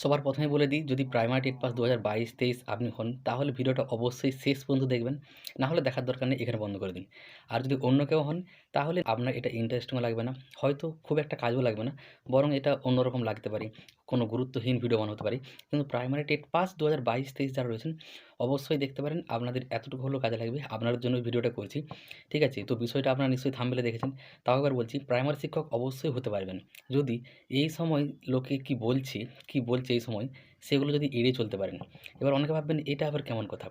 সবার প্রথমে বলে দিই, যদি প্রাইমারি টেট পাস দু হাজার বাইশ, তেইশ আপনি হন, তাহলে ভিডিওটা অবশ্যই শেষ পর্যন্ত দেখবেন। না হলে দেখার দরকার নেই, এখানে বন্ধ করে দিন। আর যদি অন্য কেউ হন, তাহলে আপনার এটা ইন্টারেস্টিংও লাগবে না। হয়তো খুব একটা কাজও লাগবে না, বরং এটা অন্যরকম লাগতে পারে। কোনো গুরুত্বহীন ভিডিও বানাতে পারে। কিন্তু প্রাইমারি টেট পাস দু হাজার বাইশ, তেইশ যারা রয়েছেন অবশ্যই দেখতে পারেন। আপনাদের এতটুকু হলেও কাজে লাগবে। আপনার জন্য ভিডিওটা করছি। ঠিক আছে? তো বিষয়টা আপনারা নিশ্চয়ই থামবেলে দেখেছেন। তাও একবার বলছি, প্রাইমারি শিক্ষক অবশ্যই হতে পারবেন। যদি এই সময় লোকে কি বলছে কি বলছে এই সময়, সেগুলো যদি এড়িয়ে চলতে পারেন। এবার অনেকে ভাববেন, এটা আবার কেমন কথা?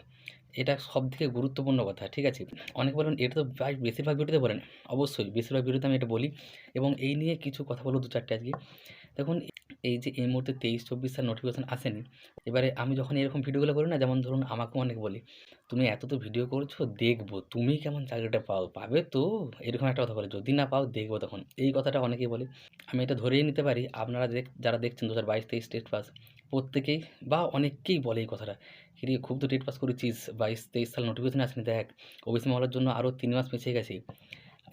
এটা সব থেকে গুরুত্বপূর্ণ কথা, ঠিক আছে? অনেকে বলবেন, এটা তো বেশিরভাগ ভিডিওতে বলেন। অবশ্যই, বেশিরভাগ ভিডিওতে আমি এটা বলি। এবং এই নিয়ে কিছু কথা বলব দু চারটে আজকে। দেখুন এই যে এই মুহূর্তে তেইশ, চব্বিশ সাল নোটিফিকেশান আসেনি। এবারে আমি যখন এরকম ভিডিওগুলো করি না, যেমন ধরুন আমাকেও অনেক বলি, তুমি এত তো ভিডিও করছ, দেখব, তুমি কেমন চাকরিটা পাও? পাবে তো, এরকম একটা কথা বলে, যদি না পাও, দেখব তখন। এই কথাটা অনেকেই বলে। আমি এটা ধরেই নিতে পারি, আপনারা দেখ, যারা দেখছেন দু হাজার বাইশ, তেইশ, টেট পাস, প্রত্যেকেই বা অনেকেই বলে এই কথাটা কিরে খুব তো টেট পাস করেছিস, বাইশ, তেইশ সাল নোটিফিকেশান আসেনি, দেখ ওবিসি মহলার জন্য আরও তিন মাস পিছিয়ে গেছি।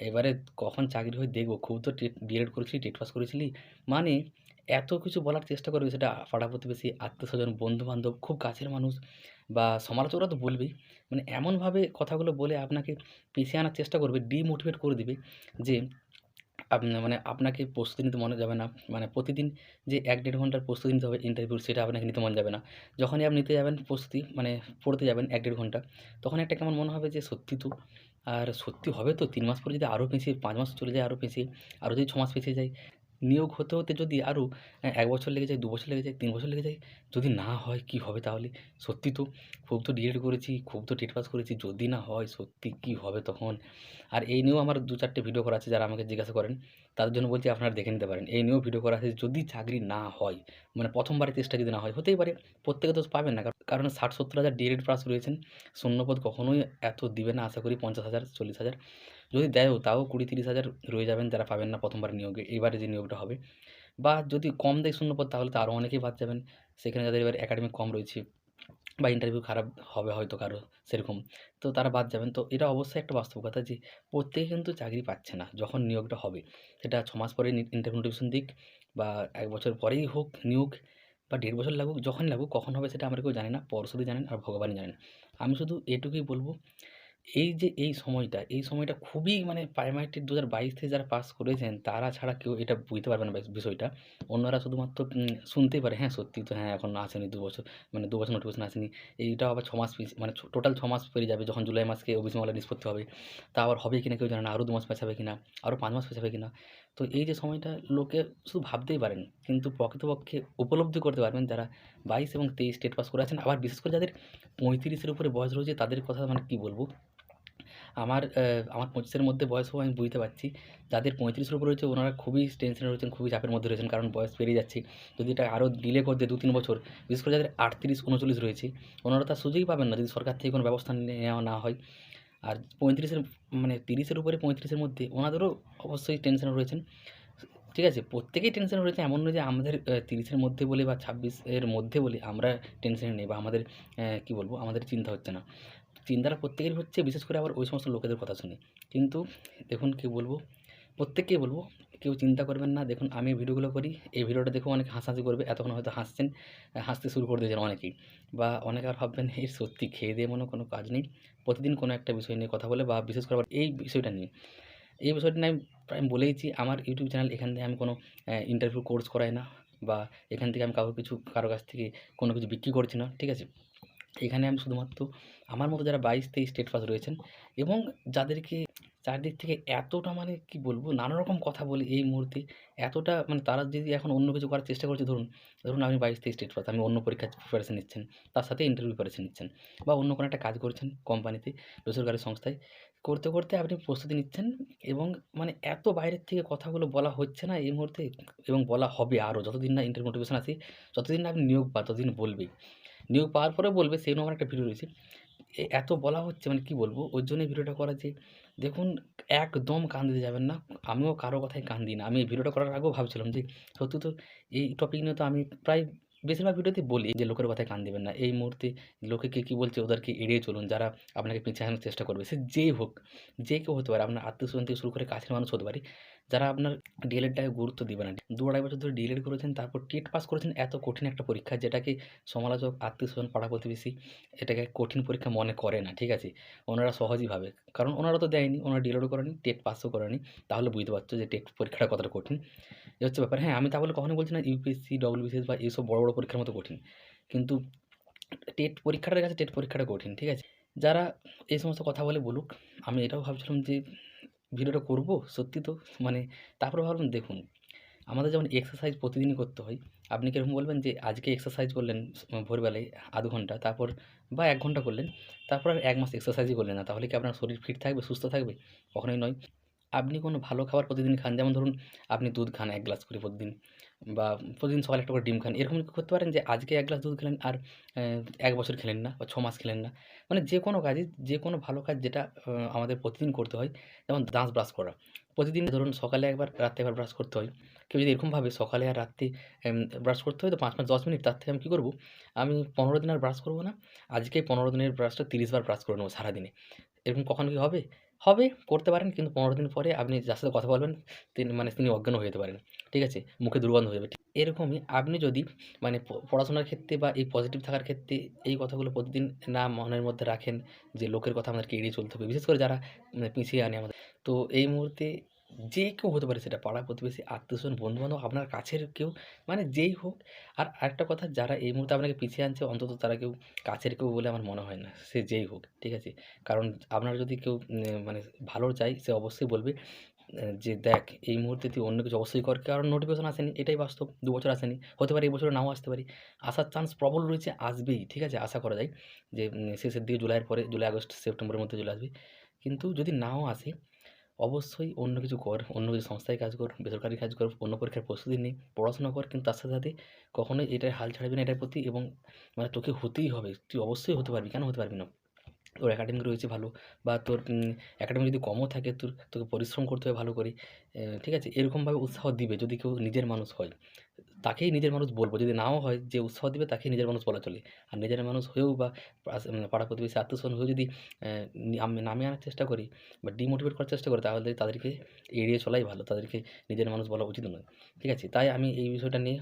এবারে কখন চাকরি হয়ে, দেখব, খুব তো টেট বিএড করেছিলি, টেট পাস করেছিলি? মানে এত কিছু বলার চেষ্টা করবে সেটা পাড়া প্রতিবেশী, আত্মীয়স্বজন, বন্ধুবান্ধব, খুব কাছের মানুষ বা সমালোচকরা তো বলবেই। মানে এমনভাবে কথাগুলো বলে আপনাকে পিছিয়ে আনার চেষ্টা করবে ডিমোটিভেট করে দিবে যে মানে আপনাকে প্রস্তুতি নিতে মনে যাবে না। মানে প্রতিদিন যে এক দেড় ঘণ্টার প্রস্তুতি নিতে হবে ইন্টারভিউ সেটা আপনাকে নিতে মন যাবে না। যখনই আপনি নিতে যাবেন প্রস্তুতি মানে পড়তে যাবেন এক দেড় ঘণ্টা, তখন একটা কেমন মনে হবে যে সত্যি তো। আর সত্যি হবে তো, তিন মাস পরে যদি আরও পিছিয়ে, পাঁচ মাস চলে যায় আরও পিছিয়ে, আরও যদি ছ মাস পিছিয়ে যায় নিয়োগ হতে হতে যদি আরও এক বছর লেগে যায়, দু বছর লেগে যায়, তিন বছর লেগে যায়, যদি না হয় কী হবে তাহলে? সত্যি তো খুব তো ডিএড করেছি, খুব তো টেট পাস করেছি, যদি না হয় সত্যি কী হবে তখন? আর এই নিয়েও আমার দু চারটে ভিডিও করা আছে যারা আমাকে জিজ্ঞাসা করেন, তাদের জন্য বলছি আপনারা দেখে নিতে পারেন। এই নিয়েও ভিডিও করা আছে, যদি চাকরি না হয় মানে প্রথমবারের চেষ্টা যদি না হয়, হতেই পারে, প্রত্যেকে তো পাবেন না, কারণ ষাট সত্তর হাজার ডিএড পাস রয়েছেন, শূন্যপদ কখনোই এত দিবে না, আশা করি পঞ্চাশ হাজার, চল্লিশ হাজার। যদি দেয়ও, তাও কুড়ি তিরিশ হাজার রয়ে যাবেন যারা পাবেন না প্রথমবার নিয়োগে এবারে যে নিয়োগটা হবে। বা যদি কম দেয় শূন্য শূন্যপদ, তাহলে তো আরও অনেকেই বাদ যাবেন। সেখানে যাদের এবার একাডেমিক কম রয়েছে বা ইন্টারভিউ খারাপ হবে হয়তো কারও সেরকম, তো তারা বাদ যাবেন। তো এটা অবশ্যই একটা বাস্তব কথা যে, প্রত্যেকে কিন্তু চাকরি পাচ্ছে না যখন নিয়োগটা হবে। সেটা ছ মাস পরে ইন্টারভিউ নোটিফিকেশন দিক বা এক বছর পরেই হোক নিয়োগ বা দেড় বছর লাগুক যখন লাগুক, কখন হবে সেটা আমরা কেউ জানি না পরশুদি জানেন আর ভগবানই জানেন। আমি শুধু এটুকুই বলব এই যে এই সময়টা এই সময়টা খুবই মানে প্রাইমারি দু হাজার বাইশ থেকে যারা পাস করেছেন, তারা ছাড়া কেউ এটা বুঝতে পারবে না বিষয়টা। অন্যরা শুধুমাত্র শুনতেই পারে হ্যাঁ সত্যি তো হ্যাঁ এখন আসেনি দু বছর মানে দু বছর নোটিফিকেশন আসেনি। এইটাও আবার ছ মাস পিছ- মানে টোটাল ছ মাস পেরিয়ে যাবে যখন জুলাই মাসকে ওবিসি মহলে নিষ্পত্তি হবে। তা আবার হবে কিনা কেউ জানে না, আরও দু মাস পেছাবে কিনা, আরও পাঁচ মাস পেছাবে কিনা। তো এই যে সময়টা লোকে শুধু ভাবতেই পারেন, কিন্তু প্রকৃতপক্ষে উপলব্ধি করতে পারবেন যারা বাইশ এবং তেইশ স্টেট পাস করে আছেন। আবার বিশেষ করে যাদের পঁয়ত্রিশের উপরে বয়স রয়েছে, তাদের কথা মানে কী বলব? আমার আমার পঁচিশের মধ্যে বয়সও আমি বুঝতে পারছি। যাদের পঁয়ত্রিশের উপর রয়েছে, ওনারা খুবই টেনশনে রয়েছেন, খুবই চাপের মধ্যে রয়েছেন, কারণ বয়স পেরিয়ে যাচ্ছে। যদি এটা আরও ডিলে করে দেয় দু তিন বছর, বিশেষ করে যাদের আটত্রিশ, উনচল্লিশ রয়েছে, ওনারা তার সুযোগই পাবেন না যদি সরকার থেকে কোনো ব্যবস্থা নেওয়া না হয়। আর পঁয়ত্রিশের মানে তিরিশের উপরে পঁয়ত্রিশের মধ্যে ওনাদেরও অবশ্যই টেনশনে রয়েছেন। ঠিক আছে, প্রত্যেকেই টেনশন রয়েছে, এমন নয় যে আমাদের তিরিশের মধ্যে বলে বা ছাব্বিশের মধ্যে বলে আমরা টেনশনে নেই বা আমাদের কী বলব, আমাদের চিন্তা হচ্ছে না। চিন্তাটা প্রত্যেকেরই হচ্ছে, বিশেষ করে আবার ওই সমস্ত লোকেদের কথা শুনে। কিন্তু দেখুন কী বলব, প্রত্যেককেই বলব, কেউ চিন্তা করবেন না। দেখুন, আমি ভিডিওগুলো করি, এই ভিডিওটা দেখেও অনেকে হাসাহাসি করবে, এতক্ষণ হয়তো হাসছেন, হাসতে শুরু করে দিয়েছেন অনেকেই। বা অনেকে আর ভাববেন এই সত্যি খেয়ে দিয়ে মনে কোনো কাজ নেই। প্রতিদিন কোনো একটা বিষয় নিয়ে কথা বলে বা বিশেষ করে এই বিষয়টা নিয়ে। এই বিষয়টা নিয়ে আমি প্রায় বলেইছি, আমার ইউটিউব চ্যানেল এখান থেকে আমি কোনো ইন্টারভিউ কোর্স করাই না। বা এখান থেকে আমি কারোর কিছু, কারও কাছ থেকে কোনো কিছু বিক্রি করছি না, ঠিক আছে? এখানে আমি শুধুমাত্র আমার মতো যারা বাইশ তেইশ স্টেট পাস রয়েছেন এবং যাদেরকে চারদিক থেকে এতটা মানে কি বলব নানা রকম কথা বলি এই মুহূর্তে এতটা মানে তারা যদি এখন অন্য কিছু করার চেষ্টা করছে ধরুন ধরুন আপনি বাইশ তেইশ স্টেট পাস আমি অন্য পরীক্ষার প্রিপারেশন নিচ্ছেন, তার সাথে ইন্টারভিউ প্রিপারেশন নিচ্ছেন বা অন্য কোনো একটা কাজ করছেন কোম্পানিতে বেসরকারি সংস্থায় করতে করতে আপনি প্রস্তুতি নিচ্ছেন এবং মানে এত বাইরের থেকে কথাগুলো বলা হচ্ছে না এই মুহূর্তে এবং বলা হবে আরও। যতদিন না ইন্টারভিউ নোটিফিকেশন আসে যতদিন না আপনি নিয়োগ পা ততদিন বলবেই। নিয়োগ পাওয়ার পরে বলবে সেই আমার একটা ভিডিও রয়েছে। এত বলা হচ্ছে মানে কী বলব? ওর জন্যই ভিডিওটা করা যে, দেখুন, একদম কান দিতে যাবেন না। আমিও কারও কথায় কান দিই না। আমি ভিডিওটা করার আগেও ভাবছিলাম যে, সত্যি তো এই টপিক নিয়ে তো আমি প্রায় বেশিরভাগ ভিডিওতে বলি যে লোকের কথায় কান দেবেন না। এই মুহূর্তে লোকে কে কী বলছে ওদেরকে এড়িয়ে চলুন। যারা আপনাকে পিছিয়ে চেষ্টা করবে সে যেই হোক, যে কেউ হতে পারে। আপনার আত্মীয়স্বজন থেকে শুরু করে কাছের মানুষ হতে পারে। যারা আপনার ডিএলএডটাকে গুরুত্ব দিবে না। ২-২.৫ বছর ধরে ডিএলএড করেছেন তারপর টেট পাস করেছেন এত কঠিন একটা পরীক্ষা যেটাকে সমালোচক, আত্মীয়স্বজন, পাড়া-প্রতিবেশী এটাকে কঠিন পরীক্ষা মনে করে না। ঠিক আছে? ওনারা সহজই ভাবে। কারণ ওনারা তো দেয়নি। ওনারা ডিএলএডও করেনি, টেট পাসও করেনি। তাহলে বুঝতে পারছ যে টেট পরীক্ষাটা কতটা কঠিন। এ হচ্ছে ব্যাপার। হ্যাঁ, আমি তা বলে কখনোই বলছি না ইউপিএসসি, ডব্লিউবিসিএস বা এইসব বড়, বড় পরীক্ষার মতো কঠিন। কিন্তু টেট পরীক্ষাটার কাছে টেট পরীক্ষাটা কঠিন। ঠিক আছে? যারা এই সমস্ত কথা বলে বলুক। আমি এটাও ভাবছিলাম যে ভিডিওটা করব সত্যি তো মানে তারপরে ভাবলাম দেখুন, আমাদের যেমন এক্সারসাইজ প্রতিদিনই করতে হয়। আপনি কীরকম বলবেন যে আজকে এক্সারসাইজ করলেন ভোরবেলায় আধ ঘণ্টা তারপর বা এক ঘণ্টা করলেন। তারপর আর এক মাস এক্সারসাইজই করলেন না। তাহলে কি আপনার শরীর ফিট থাকবে, সুস্থ থাকবে? কখনোই নয়। আপনি কোনো ভালো খাবার প্রতিদিন খান। যেমন ধরুন আপনি দুধ খান এক গ্লাস করে প্রতিদিন বা প্রতিদিন সকালে একটা করে ডিম খান। এরকম করতে পারেন যে আজকে এক গ্লাস দুধ খেলেন আর এক বছর খেলেন না বা ছ মাস খেলেন না। মানে যেকোনো কাজই যে কোনো ভালো কাজ যেটা আমাদের প্রতিদিন করতে হয়। যেমন দাঁত ব্রাশ করা। প্রতিদিন ধরুন সকালে একবার, রাত্রে একবার ব্রাশ করতে হয়। কেউ যদি এরকমভাবে সকালে আর রাত্রে ব্রাশ করতে হয় তো ৫ মাস ১০ মিনিট তার থেকে আমি কী করব আমি ১৫ দিন আর ব্রাশ করব না। আজকে ১৫ দিনের ব্রাশটা ৩০ বার ব্রাশ করে নেব সারাদিনে। এরকম কখনো কি হবে? হবে, করতে পারেন কিন্তু ১৫ দিন পরে আপনি যার সাথে কথা বলবেন তিনি মানে তিনি অজ্ঞান হয়ে যেতে পারেন। ঠিক আছে? মুখে দুর্গন্ধ হয়ে যাবে। এরকমই আপনি যদি মানে পড়াশোনার ক্ষেত্রে বা এই পজিটিভ থাকার ক্ষেত্রে এই কথাগুলো প্রতিদিন না মনের মধ্যে রাখেন যে লোকের কথা আমাদেরকে এড়িয়ে চলতে হবে। বিশেষ করে যারা মানে পিছিয়ে আনে আমাদের। তো এই মুহূর্তে যে কেউ হতে পারে সেটা পাড়া-প্রতিবেশী, আত্মীয়স্বজন, বন্ধু-বান্ধব, আপনার কাছের কেউ মানে যেই হোক। আর আরেকটা কথা যারা এই মুহূর্তে আপনাকে পিছিয়ে আনছে অন্তত তারা কেউ কাছের কেউ বলে আমার মনে হয় না। সে যেই হোক। ঠিক আছে? কারণ আপনার যদি কেউ মানে ভালো চায় সে অবশ্যই বলবে যে দেখ এই মুহূর্তে তুই অন্য কিছু অবশ্যই কর। কারণ নোটিফিকেশন আসেনি। এটাই বাস্তব। দু বছর আসেনি। হতে পারে এই বছরে নাও আসতে পারে। আসার চান্স প্রবল রয়েছে, আসবেই। ঠিক আছে? আশা করা যায় যে শেষের দিকে জুলাইয়ের পরে জুলাই, আগস্ট, সেপ্টেম্বরের মধ্যে চলে আসবে। কিন্তু যদি নাও আসে অবশ্যই অন্য কিছু কর। অন্য কিছু সংস্থায় কাজ কর, বেসরকারি কাজ কর, অন্য পরীক্ষার প্রস্তুতি নেই পড়াশোনা কর কিন্তু তার সাথে, সাথে কখনোই এটার হাল ছাড়বি না এটার প্রতি এবং মানে তোকে হতেই হবে। তুই অবশ্যই হতে পারবি। কেন হতে পারবি না? তোর একাডেমিক রয়েছে ভালো বা তোর অ্যাকাডেমি যদি কমও থাকে তোর তোকে পরিশ্রম করতে হবে ভালো করে। ঠিক আছে? এরকমভাবে উৎসাহ দিবে যদি কেউ নিজের মানুষ হয়। তাকেই নিজের মানুষ বলব। যদি নাও হয় যে উৎসাহ দিবে তাকেই নিজের মানুষ বলা চলে। আর নিজের মানুষ হয়েও বা পাস পাড়া-প্রতিবেশী, আত্মীয়স্বজন হয়েও যদি আমি নাম নামিয়ে আনার চেষ্টা করি বা ডিমোটিভেট করার চেষ্টা করি তাহলে তাদেরকে এড়িয়ে চলাই ভালো। তাদেরকে নিজের মানুষ বলা উচিত নয়। ঠিক আছে? তাই আমি এই বিষয়টা নিয়ে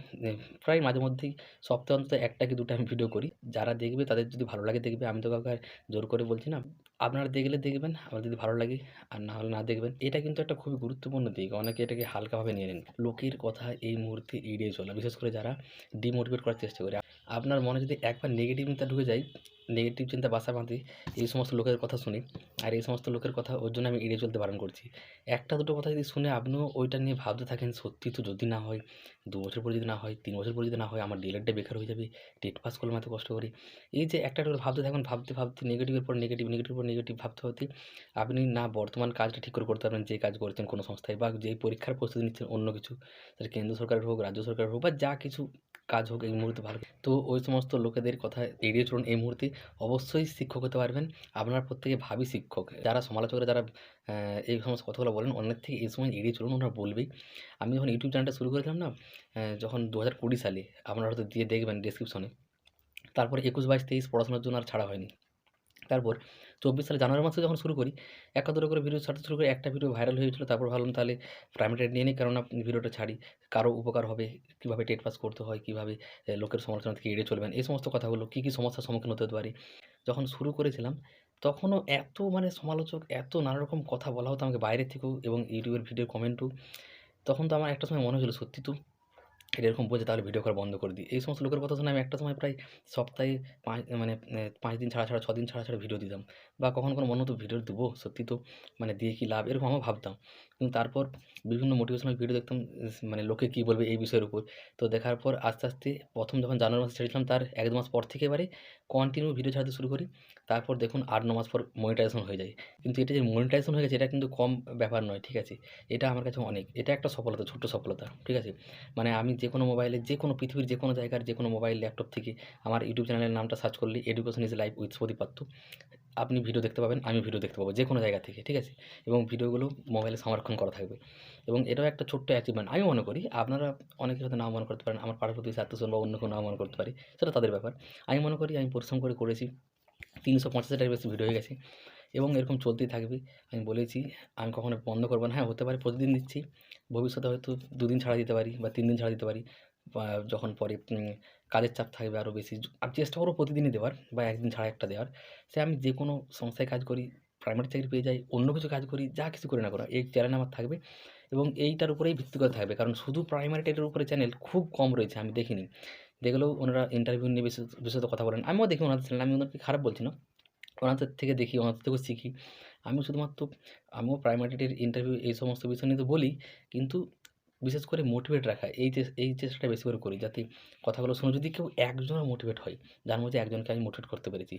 প্রায় মাঝেমধ্যেই সপ্তাহে অন্তত একটা কি দুটো আমি ভিডিও করি। যারা দেখবে তাদের যদি ভালো লাগে দেখবে। আমি তো কাউকে জোর করে বলছি না। আপনারা দেখলে দেখবেন, আমার যদি ভালো লাগে আর না হলে না দেখবেন। এটা কিন্তু একটা খুবই গুরুত্বপূর্ণ দিক। অনেকে এটাকে হালকাভাবে নিয়ে নেন। লোকের কথা এই মুহূর্তে এড়িয়ে চলা। বিশেষ করে যারা ডিমোটিভেট করার চেষ্টা করে। আপনার মনে যদি একবার নেগেটিভ নিতে ঢুকে যায়, নেগেটিভ চিন্তা বাসা বাঁধি এই সমস্ত লোকের কথা শুনে। আর এই সমস্ত লোকের কথা ওর জন্য আমি এড়িয়ে চলতে বারণ করছি। একটা দুটো কথা যদি শুনে আপনিও ওইটা নিয়ে ভাবতে থাকেন সত্যি তো যদি না হয়, দু বছর পরে যদি না হয়, তিন বছর পরে যদি না হয় আমার ডিএলএডটা বেকার হয়ে যাবে। টেট পাস করলাম এত কষ্ট করে। এই যে একটা, একটা ভাবতে থাকবেন, ভাবতে, ভাবতে নেগেটিভের পর নেগেটিভ, নেগেটিভের পর নেগেটিভ ভাবতে, ভাবতে আপনি না বর্তমান কাজটা ঠিক করে করতে পারবেন যে কাজ করছেন কোনো সংস্থায় বা যেই পরীক্ষার প্রস্তুতি নিচ্ছেন অন্য কিছু। সেটা কেন্দ্র সরকারের হোক, রাজ্য সরকারের হোক বা যা কিছু কাজ হোক এই মুহূর্তে ভালো তো ওই সমস্ত লোকেদের কথা এড়িয়ে চলুন এই মুহূর্তে। অবশ্যই শিক্ষক হতে পারবেন। আপনারা প্রত্যেকে ভাবি শিক্ষক। যারা সমালোচকরা যারা এই সমস্ত কথাগুলো বলেন অন্যের থেকে এই সময় এড়িয়ে চলুন ওনারা বলবেই। আমি যখন ইউটিউব চ্যানেলটা শুরু করেছিলাম না যখন ২০২০ সালে আপনারা হয়তো দিয়ে দেখবেন ডিসক্রিপশনে তারপরে ২১, ২২, ২৩ পড়াশোনার জন্য আর ছাড়া হয়নি। তারপর ২৪ সালে জানুয়ারি মাসে যখন শুরু করি, একটা করে ভিডিও ছাড়তে শুরু করি। একটা ভিডিও ভাইরাল হয়েছিল। তারপর ভাবলাম তাহলে প্রাইমারি নিয়ে নিই কেননা ভিডিওটা ছাড়ি। কারও উপকার হবে। কীভাবে টেট পাস করতে হয়, কীভাবে লোকের সমালোচনা থেকে এড়িয়ে চলবেন। এই সমস্ত কথাগুলো কী, কী সমস্যার সম্মুখীন হতে পারি। যখন শুরু করেছিলাম তখনও এত মানে সমালোচক এত নানারকম কথা বলা হতো আমাকে বাইরে থেকেও এবং ইউটিউবের ভিডিওর কমেন্টও। তখন তো আমার একটা সময় মনে হয়েছিল সত্যি তো এরকম বলছে তাহলে ভিডিও করা বন্ধ করে দিই। এই সমস্ত লোকের কথা শুনে আমি একটা সময় প্রায় সপ্তাহে পাঁচ মানে পাঁচ দিন ছাড়া, ছাড়া ৬ দিন ছাড়া, ছাড়া ভিডিও দিতাম। বা কখনো, কোনো মনে হতো ভিডিও দেবো সত্যি তো মানে দিয়ে কি লাভ এরকম আমিও ভাবতাম। কিন্তু তারপর বিভিন্ন মোটিভেশনাল ভিডিও দেখতাম মানে লোকে কী বলবে এই বিষয়ের উপর। তো দেখার পর আস্তে, আস্তে প্রথম যখন জানুয়ারি মাসে ছেড়েছিলাম তার ১-২ মাস পর থেকে এবারে কন্টিনিউ ভিডিও ছাড়তে শুরু করি। তারপর দেখুন ৮-৯ মাস পর মনিটাইজেশন হয়ে যায়। কিন্তু এটা যে মনিটাইজেশন হয়ে গেছে এটা কিন্তু কম ব্যাপার নয়। ঠিক আছে? এটা আমার কাছে অনেক। এটা একটা সফলতা, ছোট্ট সফলতা। ঠিক আছে? মানে আমি যে কোনো মোবাইলে যে কোনো পৃথিবীর যে কোনো জায়গার যে কোনো মোবাইল ল্যাপটপ থেকে আমার ইউটিউব চ্যানেলের নামটা সার্চ করলে এডুকেশন ইজ লাইফ উইথ প্রদীপাত্র আপনি ভিডিও দেখতে পাবেন, আমি ভিডিও দেখতে পাবো যে কোনো জায়গা থেকে, ঠিক আছে? এবং ভিডিওগুলো মোবাইলে সংরক্ষণ করা থাকবে। এবং এটাও একটা ছোট্ট অ্যাচিভমেন্ট আমি মনে করি আপনারা অনেকে হয়তো নাও মনে করতে পারেন, আমার পাড়ার প্রতি আত্মীয় বা অন্য কেউ নাও মনে করতে পারি, সেটা তাদের ব্যাপার। আমি মনে করি, আমি পরিশ্রম করে করেছি, তিনশো পঞ্চাশটার বেশি ভিডিও হয়ে গেছে। এবং এরকম চলতেই থাকবে। আমি বলেছি, আমি কখনো বন্ধ করব না। হ্যাঁ হতে পারে, প্রতিদিন দিচ্ছি। ভবিষ্যতে হয়তো দুদিন ছাড়া দিতে পারি বা তিন দিন ছাড়া দিতে পারি যখন পরে কাজের চাপ থাকবে আরও বেশি আমি চেষ্টা করব প্রতিদিনই দেওয়ার বা একদিন ছাড়া একটা দেওয়ার। সে আমি যে কোনো সংস্থায় কাজ করি প্রাইমারি চাকরি পেয়ে যাই, অন্য কিছু কাজ করি, যা কিছু করি না করা এই চ্যানেল আমার থাকবে এবং এইটার উপরেই ভিত্তি করে থাকবে। কারণ শুধু প্রাইমারি টেটের উপরে চ্যানেল খুব কম রয়েছে, আমি দেখিনি। দেখলেও ওনারা ইন্টারভিউ নিয়ে বিশেষ, বিশেষত কথা বলেন। আমিও দেখি ওনাদের চ্যানেল আমি ওনাদেরকে খারাপ বলছি না। ওনাদের থেকে দেখি, ওনাদের থেকেও শিখি। আমি শুধুমাত্র, আমিও প্রাইমারিটির ইন্টারভিউ এই সমস্ত বিষয় নিয়ে তো বলি, কিন্তু বিশেষ করে মোটিভেট রাখা, এই এই চেষ্টাটা বেশি করে করি যাতে কথাগুলো শুনে যদি কেউ একজনও মোটিভেট হয় যার মধ্যে একজনকে আমি মোটিভেট করতে পেরেছি।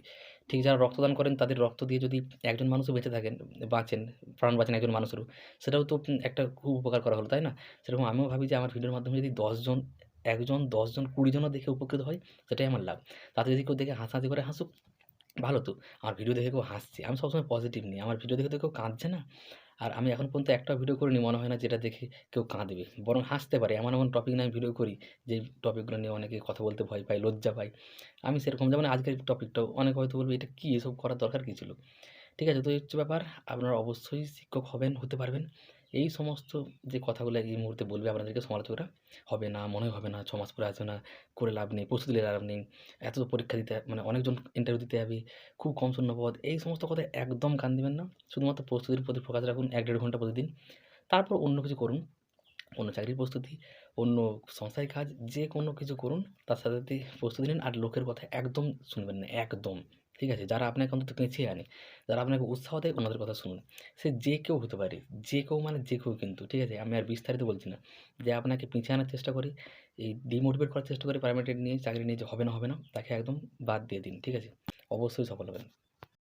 ঠিক যারা রক্তদান করেন, তাদের রক্ত দিয়ে যদি একজন মানুষও বেঁচে থাকেন, বাঁচেন, প্রাণ বাঁচেন একজন মানুষেরও, সেটাও তো একটা খুব উপকার করা হলো, তাই না? সেরকম আমিও ভাবি যে আমার ভিডিওর মাধ্যমে যদি দশজন একজন দশজন কুড়িজনও দেখে উপকৃত হয়, সেটাই আমার লাভ। তাতে যদি কেউ দেখে হাসাহাসি করে হাসুক ভালো তো। আমার ভিডিও দেখে কেউ হাসছে। আমি সবসময় পজিটিভ নিই। আমার ভিডিও দেখে তো কেউ কাঁদছে না। আর আমি এখন পর্যন্ত একটা ভিডিও করিনি, মনে হয় না যেটা দেখে কেউ কাঁদবে। বরং হাসতে পারে। এমন এমন টপিক নিয়ে আমি ভিডিও করি, যে টপিকগুলো নিয়ে অনেকে কথা বলতে ভয় পায়, লজ্জা পায়। আমি সেরকম যেমন আজকের টপিকটাও অনেকে হয়তো বলবে, এটা কী? এসব করার দরকার কী ছিল? ঠিক আছে, তো এই হচ্ছে ব্যাপার। আপনারা অবশ্যই শিক্ষক হবেন, হতে পারবেন। এই সমস্ত যে কথাগুলো এই মুহূর্তে বলবে আপনাদেরকে সমালোচকরা, হবে না, মনে হবে না ছ মাস পরে আসবে না, করে লাভ নেই, প্রস্তুতি নিয়ে লাভ নেই, এত পরীক্ষা দিতে মানে অনেকজন ইন্টারভিউ দিতে যাবে খুব কম শূন্য পদ এই সমস্ত কথা একদম কান দিবেন না, শুধুমাত্র প্রস্তুতির প্রতি ফোকাস রাখুন, এক দেড় ঘণ্টা প্রতিদিন, তারপর অন্য কিছু করুন, অন্য চাকরির প্রস্তুতি, অন্য সংস্থায় কাজ যে কোনো কিছু করুন, তার সাথে প্রস্তুতি নিন, আর লোকের কথা একদম শুনবেন না, একদম। ঠিক আছে? যারা আপনাকে অন্তত পেঁচিয়ে আনে, যারা আপনাকে উৎসাহ দেয় ওনাদের কথা শুনুন। সে যে কেউ হতে পারে, যে কেউ মানে যে কেউ কিন্তু, ঠিক আছে? আমি আর বিস্তারিত বলছি না। যে আপনাকে পিছিয়ে আনার চেষ্টা করি, এই ডিমোটিভেট করার চেষ্টা করি প্রাইভেট নিয়ে, চাকরি নিয়ে যে হবে না হবে না, তাকে একদম বাদ দিয়ে দিন, ঠিক আছে? অবশ্যই সফল হবেন।